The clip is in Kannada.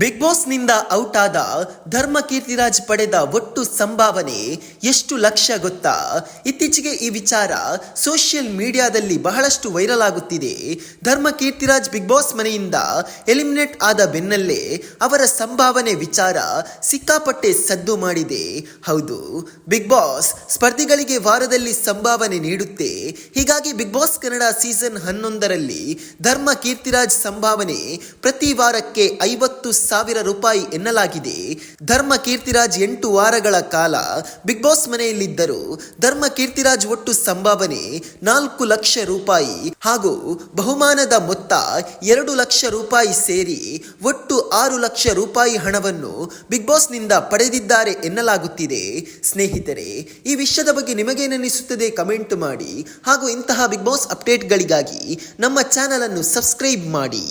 ಬಿಗ್ ಬಾಸ್ನಿಂದ ಔಟ್ ಆದ ಧರ್ಮ ಕೀರ್ತಿರಾಜ್ ಪಡೆದ ಒಟ್ಟು ಸಂಭಾವನೆ ಎಷ್ಟು ಲಕ್ಷ ಗೊತ್ತಾ? ಇತ್ತೀಚೆಗೆ ಈ ವಿಚಾರ ಸೋಷಿಯಲ್ ಮೀಡಿಯಾದಲ್ಲಿ ಬಹಳಷ್ಟು ವೈರಲ್ ಆಗುತ್ತಿದೆ. ಧರ್ಮ ಕೀರ್ತಿರಾಜ್ ಬಿಗ್ ಬಾಸ್ ಮನೆಯಿಂದ ಎಲಿಮಿನೇಟ್ ಆದ ಬೆನ್ನಲ್ಲೇ ಅವರ ಸಂಭಾವನೆ ವಿಚಾರ ಸಿಕ್ಕಾಪಟ್ಟೆ ಸದ್ದು ಮಾಡಿದೆ. ಹೌದು, ಬಿಗ್ ಬಾಸ್ ಸ್ಪರ್ಧಿಗಳಿಗೆ ವಾರದಲ್ಲಿ ಸಂಭಾವನೆ ನೀಡುತ್ತೆ. ಹೀಗಾಗಿ ಬಿಗ್ ಬಾಸ್ ಕನ್ನಡ ಸೀಸನ್ ಹನ್ನೊಂದರಲ್ಲಿ ಧರ್ಮ ಕೀರ್ತಿರಾಜ್ ಸಂಭಾವನೆ ಪ್ರತಿ ವಾರಕ್ಕೆ ಐವತ್ತು ಸಾವಿರ ರೂಪಾಯಿ ಎನ್ನಲಾಗಿದೆ. ಧರ್ಮ ಕೀರ್ತಿರಾಜ್ ಎಂಟು ವಾರಗಳ ಕಾಲ ಬಿಗ್ ಬಾಸ್ ಮನೆಯಲ್ಲಿದ್ದರು. ಧರ್ಮ ಕೀರ್ತಿರಾಜ್ ಒಟ್ಟು ಸಂಭಾವನೆ ನಾಲ್ಕು ಲಕ್ಷ ರೂಪಾಯಿ ಹಾಗೂ ಬಹುಮಾನದ ಮೊತ್ತ ಎರಡು ಲಕ್ಷ ರೂಪಾಯಿ ಸೇರಿ ಒಟ್ಟು ಆರು ಲಕ್ಷ ರೂಪಾಯಿ ಹಣವನ್ನು ಬಿಗ್ ಬಾಸ್ನಿಂದ ಪಡೆದಿದ್ದಾರೆ ಎನ್ನಲಾಗುತ್ತಿದೆ. ಸ್ನೇಹಿತರೆ, ಈ ವಿಷಯದ ಬಗ್ಗೆ ನಿಮಗೇನಿಸುತ್ತದೆ ಕಮೆಂಟ್ ಮಾಡಿ ಹಾಗೂ ಇಂತಹ ಬಿಗ್ ಬಾಸ್ ಅಪ್ಡೇಟ್ಗಳಿಗಾಗಿ ನಮ್ಮ ಚಾನಲ್ ಅನ್ನು ಸಬ್ಸ್ಕ್ರೈಬ್ ಮಾಡಿ.